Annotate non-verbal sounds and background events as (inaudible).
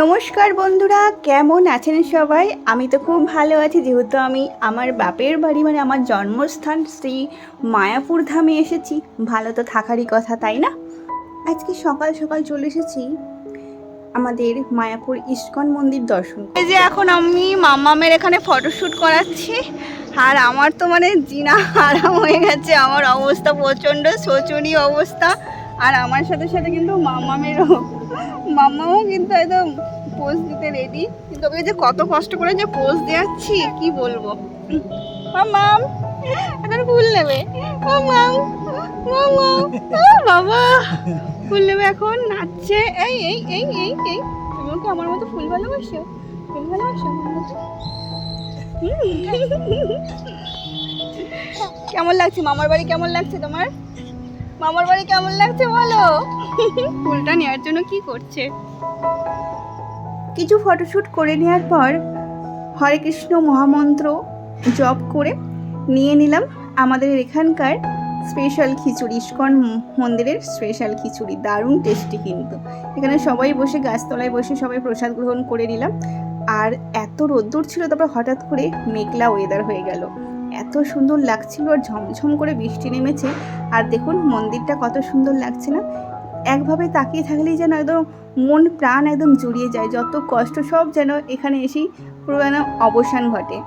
নমস্কার বন্ধুরা, কেমন আছেন সবাই? আমি তো খুব ভালো আছি, যেহেতু আমি আমার বাপের বাড়ি মানে আমার জন্মস্থান শ্রী মায়াপুর ধামে এসেছি। ভালো তো থাকারই কথা, তাই না? আজকে সকাল সকাল চলে এসেছি আমাদের মায়াপুর ইস্কন মন্দির দর্শন এই যে এখন আমি মামামের এখানে ফটোশ্যুট করাচ্ছি, আর আমার তো মানে জিনা আরাম হয়ে গেছে, আমার অবস্থা প্রচণ্ড শোচনীয় অবস্থা। আর আমার সাথে সাথে কিন্তু মামামেরও মামাও কিন্তু একদম পোজ দিতে রেডি কিন্তু ওকে যে কত কষ্ট করে যে পোজ দেওয়াচ্ছি কি বলব? মামাম এখন ফুল নেবে। মামাম বাবা, ফুল নেবে এখন, নাচছে। এই এই এই এই এই। তুমিও কি আমার মতো ফুল ভালোবাসো? ফুল ভালোবাসো আমার। কেমন লাগছে? মামার বাড়ি কেমন লাগছে তোমার? মামার বাড়ি কেমন লাগছে বলো? (laughs) ফুলটা নেওয়ার জন্য কি করছে? কিছু ফটোশ্যুট করে নেওয়ার পর হরে কৃষ্ণ মহামন্ত্র জপ করে নিয়ে নিলাম আমাদের এখানকার স্পেশাল খিচুড়ি। ইস্কন মন্দিরের স্পেশাল খিচুড়ি। দারুণ টেস্টি কিন্তু। এখানে সবাই বসে, গাছতলায় বসে সবাই প্রসাদ গ্রহণ করে নিলাম। আর এত রোদ্দুর ছিল, তারপর হঠাৎ করে মেঘলা ওয়েদার হয়ে গেল। এত সুন্দর লাগছিল, আর ঝমঝম করে বৃষ্টি নেমেছে। আর দেখুন, মন্দিরটা কত সুন্দর লাগছে না? একভাবে তাকিয়ে থাকলেই যেন একদম মন প্রাণ একদম জুড়িয়ে যায়, যত কষ্ট সব যেন এখানে এসেই পুরো যেন অবসান ঘটে।